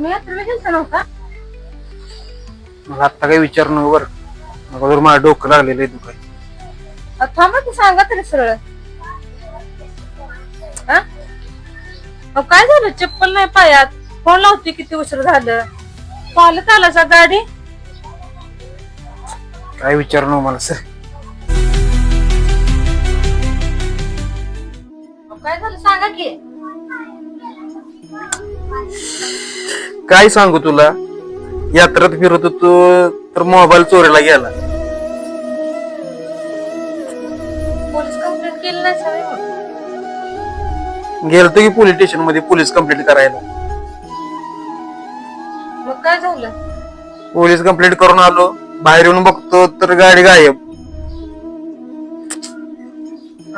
गेलता नव्हता? मला आत्ता काही विचार नको बरं. मला जर मला डोकं लागलेलं आहे दुखाय अहो, थांबा की सांगा तरी सरळ. हा? अहो, काय झालं? चप्पल नाही पायात. फोन लावते किती उशीर झालं? पालत आला का गाडी. काय विचार नको मला सर. अहो, काय झालं? सांगा की. काय सांगू तुला? यात्रेत फिरत होतो तर मोबाईल चोरीला गेला. पोलीस कंप्लेंट केली नाही सगळे? मग गेलतो की पोलीस स्टेशनमध्ये पोलीस कंप्लेंट करायला. मग काय झालं? पोलीस कंप्लेंट करून आलो बाहेर येऊन बघतो तर गाडी गायब.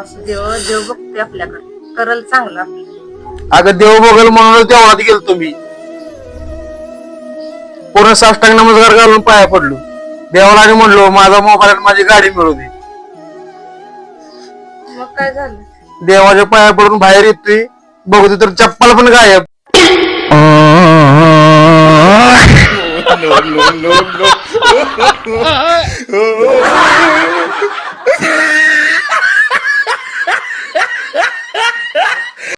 असं देव देव बघते आपल्याकडे. करल चांगलं आपलं. अगं देव बघल म्हणून तेवढ्यात गेलतो मी पूर्ण साष्टांग नमस्कार घालून पाया पडलो देवाला आणि म्हणलो माझा मोबाईल आणि माझी गाडी मिळू दे मग काय झालं देवाच्या पाया पडून बाहेर येतोय बघतो तर चप्पल पण गायब no, no, no.